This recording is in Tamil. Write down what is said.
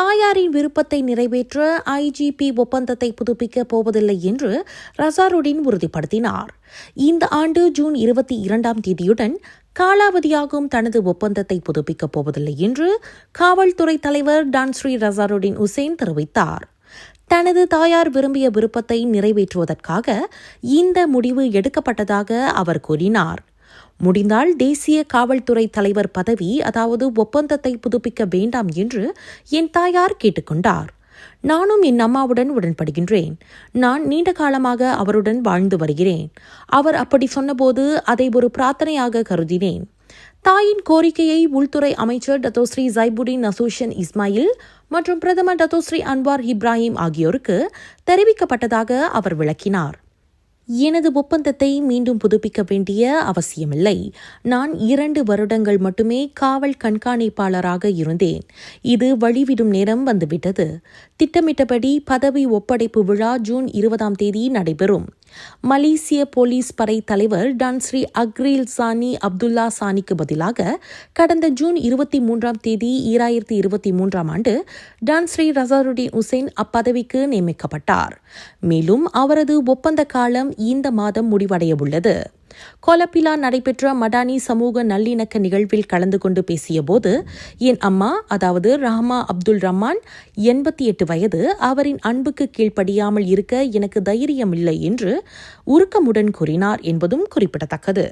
தாயாரின் விருப்பத்தை நிறைவேற்ற ஐஜிபி ஒப்பந்தத்தை புதுப்பிக்கப் போவதில்லை என்று ரசாருடின் உறுதிப்படுத்தினார். இந்த ஆண்டு ஜூன் இருபத்தி இரண்டாம் தேதியுடன் காலாவதியாகும் தனது ஒப்பந்தத்தை புதுப்பிக்கப் போவதில்லை என்று காவல்துறை தலைவர் டான்ஸ்ரீ ரசாருடின் உசேன் தெரிவித்தார். தனது தாயார் விரும்பிய விருப்பத்தை நிறைவேற்றுவதற்காக இந்த முடிவு எடுக்கப்பட்டதாக அவர் கூறினார். முடிந்தால் தேசிய காவல்துறை தலைவர் பதவி அதாவது ஒப்பந்தத்தை புதுப்பிக்க வேண்டாம் என்று என் தாயார் கேட்டுக்கொண்டார். நானும் என் அம்மாவுடன் உடன்படுகின்றேன். நான் நீண்ட காலமாக அவருடன் வாழ்ந்து வருகிறேன். அவர் அப்படி சொன்னபோது அதை ஒரு பிரார்த்தனையாக கருதினேன். தாயின் கோரிக்கையை உள்துறை அமைச்சர் டத்தோஸ்ரீ ஜைபுடின் நசூஷன் இஸ்மாயில் மற்றும் பிரதமர் டத்தோஸ்ரீ அன்வார் இப்ராஹிம் ஆகியோருக்கு தெரிவிக்கப்பட்டதாக அவர் விளக்கினார். எனது ஒப்பந்தத்தை மீண்டும் புதுப்பிக்க வேண்டிய அவசியமில்லை. நான் இரண்டு வருடங்கள் மட்டுமே காவல் கண்காணிப்பாளராக இருந்தேன். இது வழிவிடும் நேரம் வந்துவிட்டது. திட்டமிட்டபடி பதவி ஒப்படைப்பு விழா ஜூன் இருபதாம் தேதி நடைபெறும். மலேசிய போலீஸ் படை தலைவர் டான்ஸ்ரீ அக்ரீல் சானி அப்துல்லா சானிக்கு பதிலாக கடந்த ஜூன் இருபத்தி மூன்றாம் தேதி ஈராயிரத்தி இருபத்தி மூன்றாம் ஆண்டு டான்ஸ்ரீ ரசாருடீன் உசேன் அப்பதவிக்கு நியமிக்கப்பட்டார். மேலும் அவரது ஒப்பந்த காலம் இந்த மாதம் முடிவடைய உள்ளது கோலப்பிலா நடைபெற்ற மடானி சமூக நல்லிணக்க நிகழ்வில் கலந்து கொண்டு பேசியபோது என் அம்மா அதாவது ரஹ்மா அப்துல் ரஹ்மான் எண்பத்தி எட்டு வயது அவரின் அன்புக்கு கீழ்ப்படியாமல் இருக்க எனக்கு தைரியம் இல்லை என்று உருக்கமுடன் கூறினார் என்பதும் குறிப்பிடத்தக்கது.